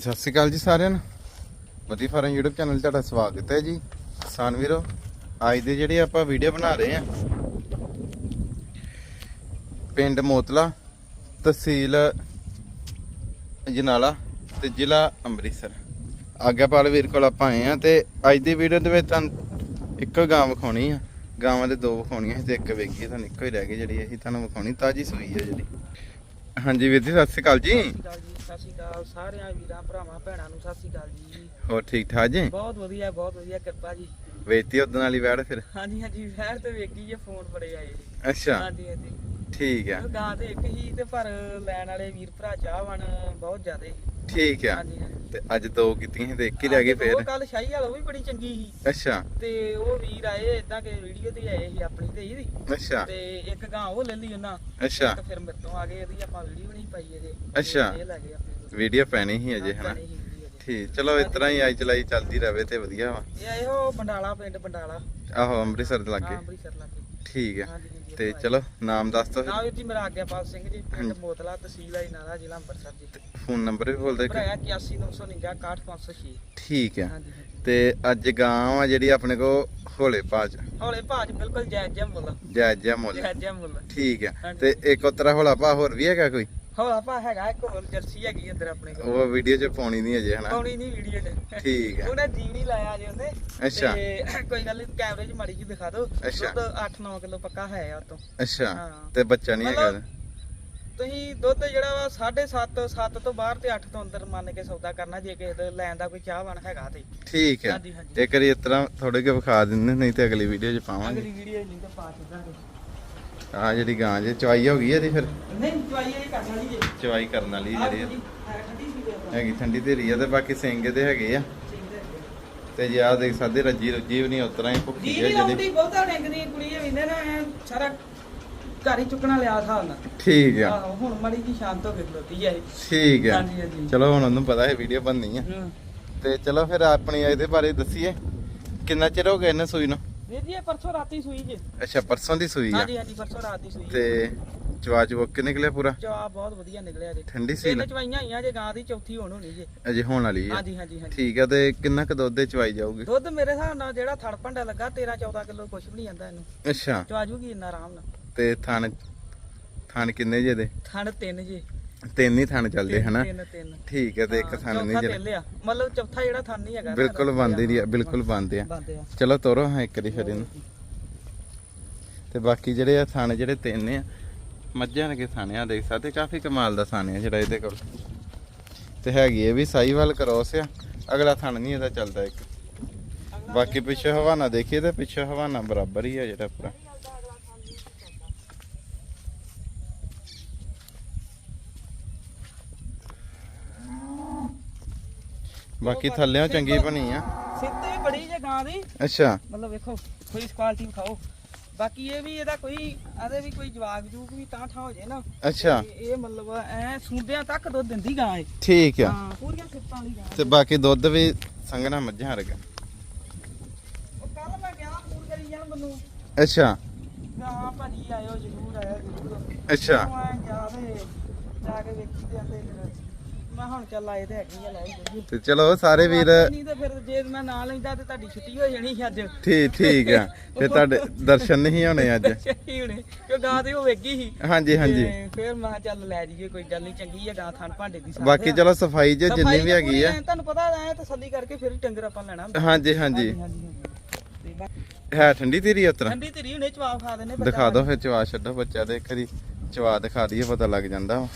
ਸਤਿ ਸ਼੍ਰੀ ਅਕਾਲ ਜੀ ਸਾਰਿਆਂ ਨੂੰ। ਵਧੀ ਫਾਰਮ YouTube ਚੈਨਲ ਤੁਹਾਡਾ ਸਵਾਗਤ ਹੈ ਜੀ। ਕਿਸਾਨ ਵੀਰੋ, ਅੱਜ ਦੇ ਜਿਹੜੇ ਆਪਾਂ ਵੀਡੀਓ ਬਣਾ ਰਹੇ ਆ ਪਿੰਡ ਮੋਤਲਾ, ਤਹਿਸੀਲ ਜਨਾਲਾ ਤੇ ਜ਼ਿਲ੍ਹਾ ਅੰਮ੍ਰਿਤਸਰ। ਆਗਿਆਪਾਲ ਵੀਰ ਕੋਲ ਆਪਾਂ ਆਏ ਆ ਤੇ ਅੱਜ ਦੀ ਵੀਡੀਓ ਦੇ ਵਿੱਚ ਤੁਹਾਨੂੰ ਇੱਕੋ ਗਾਂ ਵਿਖਾਉਣੀ ਆ। ਗਾਵਾਂ ਦੇ ਦੋ ਵਿਖਾਉਣੀਆਂ ਸੀ ਤੇ ਇੱਕ ਵੇਖੀ ਤੁਹਾਨੂੰ ਇੱਕੋ ਹੀ ਰਹਿ ਗਈ ਜਿਹੜੀ ਅਸੀਂ ਤੁਹਾਨੂੰ ਵਿਖਾਉਣੀ, ਤਾਜੀ ਸੂਈ ਹੈ ਜਿਹੜੀ। ਹਾਂਜੀ ਵੀਰ ਜੀ ਸਤਿ ਸ਼੍ਰੀ ਅਕਾਲ ਜੀ। ਸਤਿ ਸ਼੍ਰੀ ਅਕਾਲ ਜੀ ਸਤਿ ਸ਼੍ਰੀ ਅਕਾਲ ਸਾਰਿਆਂ ਵੀਰਾਂ ਭਰਾਵਾਂ ਭੈਣਾਂ ਨੂੰ ਸਤਿ ਸ਼੍ਰੀ ਅਕਾਲ ਜੀ। ਹੋਰ ਠੀਕ ਠਾਕ ਜੀ? ਬਹੁਤ ਵਧੀਆ ਬਹੁਤ ਵਧੀਆ ਕਿਰਪਾ ਜੀ। ਵੇਚਤੀ ਉਦੋਂ ਵਾਲੀ ਵੈੜ ਫਿਰ? ਹਾਂਜੀ ਹਾਂਜੀ ਸ਼ਹਿਰ ਤੇ ਵੇਖੀ ਜੇ ਫੋਨ ਬੜੇ ਆਏ ਅੱਛਾ। ਹਾਂਜੀ ਹਾਂਜੀ। ਠੀਕ ਆ। ਗਾਂ ਤੇ ਇੱਕ ਹੀ ਤੇ ਪਰ ਲੈਣ ਵਾਲੇ ਵੀਰ ਭਰਾ ਚਾਹਵਣ ਬਹੁਤ ਜ਼ਿਆਦੇ। ਠੀਕ ਆ। ਹਾਂਜੀ ਤੇ ਅੱਜ ਦੋ ਕੀਤੀਆਂ ਸੀ ਤੇ ਇੱਕ ਹੀ ਰਹਿ ਗਈ ਉਹ ਫੇਰ? ਕੱਲ ਸ਼ਾਹੀ ਵਾਲਾ ਉਹ ਵੀ ਬੜੀ ਚੰਗੀ ਸੀ। ਅੱਛਾ। ਤੇ ਉਹ ਵੀਰ ਆਏ ਇਦਾਂ ਕਿ ਵੀਡੀਓ ਤੇ ਆਏ ਸੀ ਆਪਣੀ ਤੇ ਇਹਦੀ। ਅੱਛਾ। ਤੇ ਇੱਕ ਗਾਂ ਉਹ ਲੈ ਲਈ ਉਹਨਾਂ। ਅੱਛਾ। ਇੱਕ ਫਿਰ ਮੇਰੇ ਤੋਂ ਆ ਗਏ ਇਹਦੀ ਆਪਾਂ ਵੀਡੀਓ ਨਹੀਂ ਪਾਈ ਇਹਦੇ ਅੱਛਾ। ਇਹ ਲੱਗੇ ਆਪਣੇ। ਵੀਡੀਓ ਪੈਣੀ ਸੀ ਅਜੇ ਹਨਾ? ਸੀ video। ਠੀਕ ਚਲੋ ਇਸ ਤਰ੍ਹਾਂ ਹੀ ਆਈ ਚਲਾਈ ਚੱਲਦੀ ਰਵੇ ਤੇ ਵਧੀਆ ਵਾ। ਇਹ ਇਹੋ ਬੰਡਾਲਾ ਪਿੰਡ ਬੰਡਾਲਾ। ਆਹੋ ਅੰਮ੍ਰਿਤਸਰ ਦੇ ਹਾਂ ਲਾਗੇ ਅੰਮ੍ਰਿਤਸਰ ਲਾਗੇ। ਠੀਕ ਆ। ਹਾਂਜੀ। ਤੇ ਚਲੋ ਨਾਮ ਦੱਸ ਦੋ ਨਾ ਵੀਰ ਜੀ ਮੇਰਾ ਆਗਿਆਪਾਲ ਸਿੰਘ ਜੀ ਪਿੰਡ। ਮੋਤਲਾ ਤਹਿਸੀਲ ਆਈ ਨਾਲਾ ਜ਼ਿਲ੍ਹਾ ਅੰਮ੍ਰਿਤਸਰ ਜੀ। ਫੋਨ ਨੰਬਰ ਵੀ ਬੋਲ ਦੇ ਭਰਾਇਆ 8199 61506 ਠੀਕ ਹਾਂਜੀ ਤੇ ਅੱਜ ਗਾਂ ਆ ਜਿਹੜੀ ਆਪਣੇ ਕੋ ਹੋਲੇ ਪਾਜ ਹੌਲੇ ਭਾਜ ਬਿਲਕੁਲ ਜਾਇਜ਼ ਜਿਹਾ ਮੁੱਲ। ਜਾਇਜ਼ ਜਿਹਾ ਮੁੱਲ। ਜਾਇਜ਼ ਜਿਹਾ ਮੁੱਲ। ਠੀਕ ਹਾਂਜੀ। ਤੇ ਇੱਕ ਉਤਰਾ ਹੋਲਾ ਪਾ ਹੋਰ ਵੀ ਹੈਗਾ ਕੋਈ? ਹੈਗਾ ਇੱਕ ਹੋਰ ਜਰਸੀ ਹੈਗੀ ਅੰਦਰ ਆਪਣੇ ਕੋਲ। ਉਹ ਵੀਡੀਓ 'ਚ ਪਾਉਣੀ ਨਹੀਂ ਅਜੇ ਹਨਾ? ਪਾਉਣੀ ਨਹੀਂ ਵੀਡੀਓ 'ਚ। ਠੀਕ ਆ। ਉਹਨੇ ਜੀ ਨਹੀਂ ਲਾਇਆ ਜੇ ਉਹਨੇ ਅੱਛਾ। ਤੇ ਕੋਈ ਗੱਲ ਨਹੀਂ ਕੈਮਰੇ 'ਚ ਮਾੜੀ ਜੀ ਦਿਖਾ ਦਿਓ। ਅੱਛਾ। ਦੁੱਧ 8-9 ਕਿਲੋ ਪੱਕਾ ਹੈ ਆ ਤੋਂ ਅੱਛਾ। ਹਾਂ। ਤੇ ਬੱਚਾ ਨਹੀਂ ਹੈਗਾ ਮਤਲਬ ਤੁਸੀਂ ਦੁੱਧ ਜਿਹੜਾ ਵਾ 7.5 7 ਤੋਂ ਬਾਹਰ ਤੇ 8 ਤੋਂ ਅੰਦਰ ਮੰਨ ਕੇ ਸੌਦਾ ਕਰਨਾ ਜੇ ਕਿਸੇ ਦੇ ਲੈਣ ਦਾ ਕੋਈ ਚਾਹਵਾਨ ਹੈਗਾ ਤੇ। ਠੀਕ ਆ। ਹਾਂਜੀ, ਹਾਂਜੀ। ਇੱਕ ਵਾਰੀ ਇਸ ਤਰ੍ਹਾਂ ਥੋੜੇ ਕੇ ਵਿਖਾ ਦਿੰਦੇ ਨਹੀਂ ਤੇ ਅਗਲੀ ਵੀਡੀਓ 'ਚ ਪਾਵਾਂਗੇ। ਅਗਲੀ ਵੀਡੀਓ ਲਿੰਕ ਪਾ ਛੱਡਾਂਗੇ ਆ ਜਿਹੜੀ ਗਾਂ ਜੇ ਚਵਾਈ ਹੋ ਗਈ ਇਹਦੀ ਫਿਰ? ਨਹੀਂ ਚੁਆਈ ਇਹ ਕਰਨ ਵਾਲੀ ਜੇ। ਚਵਾਈ ਕਰਨ ਵਾਲੀ ਜਿਹੜੀ ਆ। ਹੈਗੀ ਠੰਡੀ ਧੀਰੀ ਆ ਤੇ ਬਾਕੀ ਸਿੰਘ ਦੇ ਹੈਗੇ ਆ। ਤੇ ਜੇ ਆ ਦੇਖ ਸਕਦੇ ਰੱਜੀ ਰੁੱਜੀ ਵੀ ਨਹੀਂ ਉਤਰਾ ਹੀ ਭੁੱਖੀ ਆ ਜਿਹੜੀ। ਆਉਂਦੀ ਬਹੁਤਾ ਡੰਗਦੀ ਕੁੜੀ ਇਹ ਵਿੰਦੇ ਨਾ ਐਂ ਸਾਰਾ ਘਰ ਹੀ ਚੁੱਕਣਾ ਲਿਆ ਹਿਸਾਬ ਨਾਲ ਠੀਕ ਆ। ਆਹੋ ਹੁਣ ਮੜੀ ਜੀ ਸ਼ਾਂਤ ਹੋ ਕੇ ਖਲੋਤੀ ਹੈ ਇਹ ਠੀਕ ਆ। ਹਾਂਜੀ ਹਾਂਜੀ। ਚਲੋ ਹੁਣ ਉਹਨੂੰ ਪਤਾ ਹੈ ਵੀਡੀਓ ਬਣਨੀ ਆ। ਤੇ ਚਲੋ ਫਿਰ ਆਪਣੀ ਇਹਦੇ ਬਾਰੇ ਦੱਸੀਏ। ਕਿੰਨਾ ਚਿਰ ਹੋ ਗਿਆ ਇਹਨੇ ਸੂਈ ਨੂੰ? ਵੀਰ ਜੀ ਇਹ ਪਰਸੋਂ ਰਾਤੀ ਸੂਈ ਜੇ। ਅੱਛਾ ਪਰਸੋਂ ਦੀ ਸੂਈ ਆ। ਹਾਂਜੀ ਹਾਂਜੀ ਪਰਸੋਂ ਰਾਤ ਦੀ ਸੂਈ ਤੇ ਚਵਾ ਚੁੱਕ ਕੇ ਨਿਕਲਿਆ ਪੂਰਾ? ਜਵਾਬ ਬਹੁਤ ਵਧੀਆ ਨਿਕਲਿਆ ਜੇ। ਠੰਡੀ ਸੀ ਤਿੰਨ ਚਵਾਈਆਂ ਆਈਆਂ ਜੇ ਗਾਂ ਦੀ ਚੌਥੀ ਹੁਣ ਹੋਣੀ ਜੇ। ਅਜੇ ਹੋਣ ਵਾਲੀ ਆ। ਹਾਂਜੀ ਹਾਂਜੀ ਹਾਂਜੀ। ਠੀਕ ਆ ਤੇ ਕਿੰਨਾ ਕੁ ਦੁੱਧ ਦੇ ਚਵਾਈ ਜਾਊਗੀ? ਦੁੱਧ ਮੇਰੇ ਹਿਸਾਬ ਨਾਲ ਜਿਹੜਾ ਥੜ ਭੰਡਾ ਲੱਗਾ 13 14 ਕਿਲੋ ਕੁਛ ਵੀ ਨਹੀਂ ਜਾਂਦਾ ਇਹਨੂੰ। ਅੱਛਾ। ਚਵਾ ਜੂਗੀ ਇੰਨਾ ਆਰਾਮ ਨਾਲ। ਤੇ ਥਣ ਥਣ ਕਿੰਨੇ ਜੇ ਦੇ ਥਣ ਤਿੰਨ ਜੇ। ਤਿੰਨ ਹੀ ਥਣ ਚੱਲਦੇ ਹਨਾ? ਤਿੰਨ ਤਿੰਨ। ਠੀਕ ਹੈ ਤੇ ਇੱਕ ਥਣ ਨਹੀਂ ਚੌਥਾ ਮਤਲਬ ਚੌਥਾ ਜਿਹੜਾ ਥਣ ਨਹੀਂ ਹੈਗਾ ਬਿਲਕੁਲ ਬੰਦੇ ਦੀ ਆ ਬਿਲਕੁਲ ਬੰਦੇ ਆ। ਬੰਦੇ ਆ। ਚਲੋ ਤੋਰੋ ਹਾਂ ਇੱਕ ਵਾਰੀ ਫਿਰ ਇਹਨੂੰ। ਤੇ ਬਾਕੀ ਜਿਹੜੇ ਆ ਥਣ ਜਿਹੜੇ ਤਿੰਨ ਆ ਮੱਝਾਂ ਦੇ ਥਾਣੇ ਆ ਦੇਖ ਸਕਦੇ ਕਾਫੀ ਕਮਾਲ ਦਾ ਥਾਣੇ ਆ ਜਿਹੜਾ ਇਹਦੇ ਕੋਲ। ਤੇ ਹੈਗੀ ਇਹ ਵੀ ਸਾਈਵਾਲ ਕ੍ਰੋਸ ਆ ਅਗਲਾ ਥਣ ਨਹੀਂ ਇਹਦਾ ਚੱਲਦਾ ਇੱਕ। ਬਾਕੀ ਪਿੱਛੇ ਹਵਾਨਾ ਦੇਖੀਏ ਤੇ ਪਿੱਛੇ ਹਵਾਨਾ ਬਰਾਬਰ ਹੀ ਆ ਜਿਹੜਾ ਪੂਰਾ। ਬਾਕੀ ਥੱਲਿਆਂ ਚੰਗੀ ਬਣੀ ਆ। ਵੀ ਬੜੀ ਜੇ ਗਾਂ ਦੀ। ਅੱਛਾ। ਮਤਲਬ ਵੇਖੋ ਕੋਈ ਕੁਆਲਿਟੀ ਵਿਖਾਓ। ਬਾਕੀ ਇਹ ਵੀ ਇਹਦਾ ਕੋਈ ਆਦੇ ਵੀ ਕੋਈ ਜਵਾਗ ਜੂਗ ਵੀ ਤਾਂ ਠਾ ਹੋ ਜੇ ਨਾ। ਅੱਛਾ। ਇਹ ਮਤਲਬ ਐ ਸੁੰਦਿਆਂ ਤੱਕ ਦੁੱਧ ਦਿੰਦੀ ਗਾਂ ਇਹ। ਠੀਕ ਆ। ਹਾਂ ਪੂਰੀਆਂ ਸਿੱਤਾਂ ਵਾਲੀ ਗਾਂ। ਤੇ ਬਾਕੀ ਦੁੱਧ ਵੀ ਸੰਘਣਾ ਮੱਝਾਂ ਵਰਗਾ। ਉਹ ਕੱਲ ਮੈਂ ਗਿਆ ਫੋਨ ਕਰੀ ਜਾਣ ਮੈਨੂੰ। ਅੱਛਾ। ਹਾਂ ਭਾਜੀ ਆਇਓ ਜ਼ਰੂਰ ਆਇਓ ਜ਼ਰੂਰ। ਅੱਛਾ। ਜਾ ਕੇ ਵੇਖੀ ਤੇ ਫਿਰ। ਮੈਂ ਹੁਣ ਚੱਲ ਆਏ ਤੇ ਹੈਗੀ ਆ ਤੇ ਚਲੋ ਸਾਰੇ ਵੀਰ ਨਹੀਂ ਤੇ ਫਿਰ ਜੇ ਮੈਂ ਨਾ ਲੈਂਦਾ ਤੇ ਤੁਹਾਡੀ ਛੁੱਟੀ ਹੋ ਜਾਣੀ ਸੀ ਅੱਜ। ਠੀਕ ਠੀਕ ਆ। ਫਿਰ ਤੁਹਾਡੇ ਦਰਸ਼ਨ ਨਹੀਂ ਹੋਣੇ ਅੱਜ। ਛੁੱਟੀ ਹੋਣੀ ਕਿਉਂ ਗਾਂ ਤੇ ਉਹ ਵੇਗੀ ਸੀ। ਹਾਂਜੀ ਹਾਂਜੀ। ਤੇ ਫਿਰ ਮੈਂ ਕਿਹਾ ਚੱਲ ਲੈ ਜਾਈਏ ਕੋਈ ਗੱਲ ਨਹੀਂ ਚੰਗੀ ਆ ਗਾਂ ਥਣ ਭਾਂਡੇ ਦੀ ਸਾਥ ਬਾਕੀ ਚਲੋ ਸਫ਼ਾਈ ਜੇ ਜਿੰਨੀ ਵੀ ਹੈਗੀ ਆ। ਤੁਹਾਨੂੰ ਪਤਾ ਐ ਤਸੱਲੀ ਕਰਕੇ ਫਿਰ ਹੀ ਡੰਗਰ ਆਪਾਂ ਲੈਣਾ ਹੁੰਦਾ। ਹਾਂਜੀ ਹਾਂਜੀ। ਹਾਂਜੀ ਹਾਂਜੀ ਤੇ ਬਾਕੀ ਹੈ ਠੰਡੀ ਤੇਰੀ ਉਤਰਾ ਠੰਡੀ ਧਰੀ ਹੁਣੇ ਚਵਾਬ ਖਾ ਦਿੰਦੇ ਦਿਖਾ ਦਿਓ ਫਿਰ ਚਵਾ ਛੱਡੋ ਬੱਚਾ ਦੇ ਇੱਕ ਵਾਰੀ ਚਵਾ ਦਿਖਾ ਦਈਏ ਪਤਾ ਲੱਗ ਜਾਂਦਾ ਵਾ।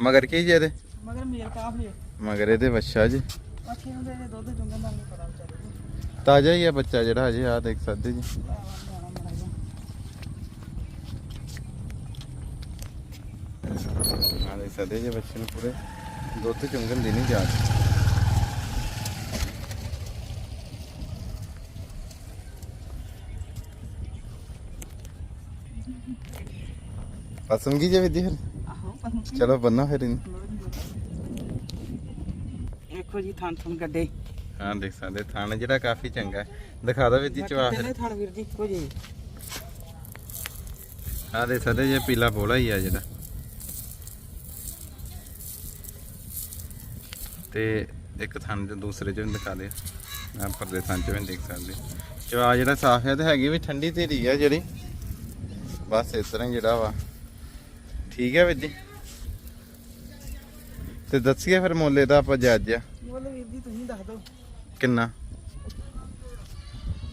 ਮਗਰ ਕੀ ਜੇ ਇਹਦੇ? ਮਗਰ ਮੇਲ ਕਾਫ ਜੇ। ਮਗਰ ਇਹਦੇ ਬੱਚਾ ਜੀ। ਬਾਕੀ ਹੁੰਦੇ ਇਹਦੇ ਦੁੱਧ ਚੁੰਗਣ ਦਾ ਨਹੀਂ ਪਤਾ ਵਿਚਾਰੇ ਨੂੰ। ਤਾਜ਼ਾ ਹੀ ਆ ਬੱਚਾ ਜਿਹੜਾ ਹਜੇ ਆ ਦੇਖ ਸਕਦੇ ਜੀ। ਆ ਦੇਖ ਸਕਦੇ ਜੇ ਬੱਚੇ ਨੂੰ ਪੂਰੇ। ਦੁੱਧ ਚੁੰਗਣ ਦੀ ਨਹੀਂ ਜਾਤ ਪਸੰਦ ਜੇ ਵਿਧੀ ਪਸੰਦ ਚਲੋ ਬੰਨਾ ਫਿਰ ਇਹਨੂੰ। ਦੇਖੋ ਜੀ ਥਣ ਥਣ ਗੱਡੇ ਹਾਂ ਦੇਖ ਸਕਦੇ ਥਾਣ ਜਿਹੜਾ ਕਾਫੀ ਚੰਗਾ ਹੈ। ਦਿਖਾ ਦੋ ਵਿਧੀ ਚਵਾ ਫਿਰ। ਥਣ ਵੀਰ ਜੀ ਇੱਕੋ ਜਿਹੇ ਆ ਦੇਖ ਸਕਦੇ ਜੇ ਪੀਲਾ ਬੋਲਾ ਹੀ ਆ ਜਿਹੜਾ। ਤੇ ਇੱਕ ਥਣ ਦੇ ਦੂਸਰੇ ਚ ਵੀ ਦਿਖਾ ਲਿਆ ਮੈਂ ਪਰਦੇ ਥਣ ਚ ਵੀ ਦੇਖ ਸਕਦੇ। ਚਵਾ ਜਿਹੜਾ ਸਾਫ਼ ਹੈ ਤੇ ਹੈਗੀ ਵੀ ਠੰਡੀ ਧੀਰੀ ਆ ਜਿਹੜੀ। ਬਸ ਇਸ ਤਰ੍ਹਾਂ ਹੀ ਜਿਹੜਾ ਵਾ। ਠੀਕ ਹੈ ਵੀਰ ਜੀ? ਤੇ ਦੱਸੀਏ ਫਿਰ ਮੁੱਲ ਇਹਦਾ ਆਪਾਂ ਜਾਇਜ਼ ਆ। ਮੁੱਲ ਵੀਰ ਜੀ ਤੁਸੀਂ ਦੱਸ ਦਿਓ। ਕਿੰਨਾ?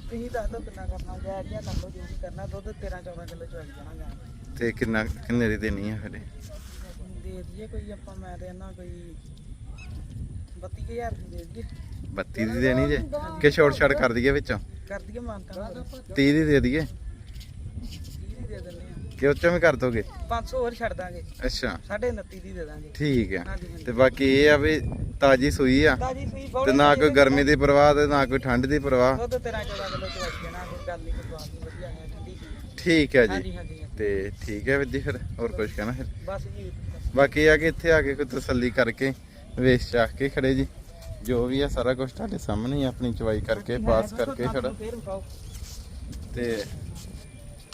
ਤੁਸੀਂ ਦੱਸ ਦਿਓ ਕਿੰਨਾ ਕਰਨਾ ਜਾਇ ਜਿਆ ਕਰ ਲਓ ਜੋ ਵੀ ਕਰਨਾ ਦੁੱਧ 13 14 ਕਿਲੋ ਚੋਈ ਜਾਣਾ ਗਾ ਤੇ ਕਿੰਨਾ ਕਿੰਨੇ ਦੀ ਦੇਣੀ ਆ ਫਿਰ ਇਹ? ਦੇ ਦਈਏ ਕੋਈ ਆਪਾਂ ਮੈਂ ਤੇ ਕੋਈ 32000 ਦੀ ਦੇ ਦਈਏ। 32 ਦੀ ਦੇਣੀ ਜੇ? ਕਿ ਛੋਟ ਛਾੜ ਕਰ ਦਈਏ ਵਿੱਚੋਂ? ਕਰ ਦਈਏ ਮਾਨਤਾ 30 ਦੀ ਦੇ ਦਈਏ? 30 ਦੀ ਦੇ ਦਿੰਦੇ ਆ। ਕਿ ਉੱਚੋਂ ਵੀ ਕਰ ਦੋਗੇ? 500 ਹੋਰ ਛੱਡ ਦਾਂਗੇ। ਅੱਛਾ। 29.5 ਦੀ ਦੇ ਦਾਂਗੇ। ਠੀਕ ਹੈ ਹਾਂਜੀ ਹਾਂਜੀ। ਤੇ ਬਾਕੀ ਇਹ ਆ ਵੀ ਤਾਜੀ ਸੂਈ ਆ। ਤਾਜੀ ਸੂਈ ਤੇ ਨਾ ਕੋਈ ਗਰਮੀ ਦੀ ਪਰਵਾਹ ਤੇ ਨਾ ਕੋਈ ਠੰਡ ਦੀ ਪਰਵਾਹ। ਦੁੱਧ 13 14 ਕਿਲੋ ਚੋਈ ਜਾਣਾ ਕੋਈ ਗੱਲ ਨਹੀਂ ਕੋਈ ਬਾਤ ਨਹੀਂ ਵਧੀਆ ਹੈ ਠੰਡੀ ਸੀ ਠੀਕ ਹੈ ਜੀ। ਹਾਂਜੀ ਹਾਂਜੀ ਹਾਂਜੀ। ਤੇ ਠੀਕ ਹੈ ਵੀਰ ਜੀ ਫਿਰ ਹੋਰ ਕੁਝ ਕਹਿਣਾ ਫਿਰ ਬਸ ਜੀ ਬਾਕੀ ਇਹ ਆ ਕਿ ਇੱਥੇ ਆ ਕੇ ਕੋਈ ਤਸੱਲੀ ਕਰਕੇ ਵੇਚ ਚਾਖ ਕੇ ਖੜੇ ਜੀ। ਜੋ ਵੀ ਆ ਸਾਰਾ ਕੁਝ ਤੁਹਾਡੇ ਸਾਹਮਣੇ ਹੀ ਆ, ਆਪਣੀ ਚਵਾਈ ਕਰਕੇ ਪਾਸ ਕਰਕੇ ਖੜਾ। ਫੇਰ ਤੇ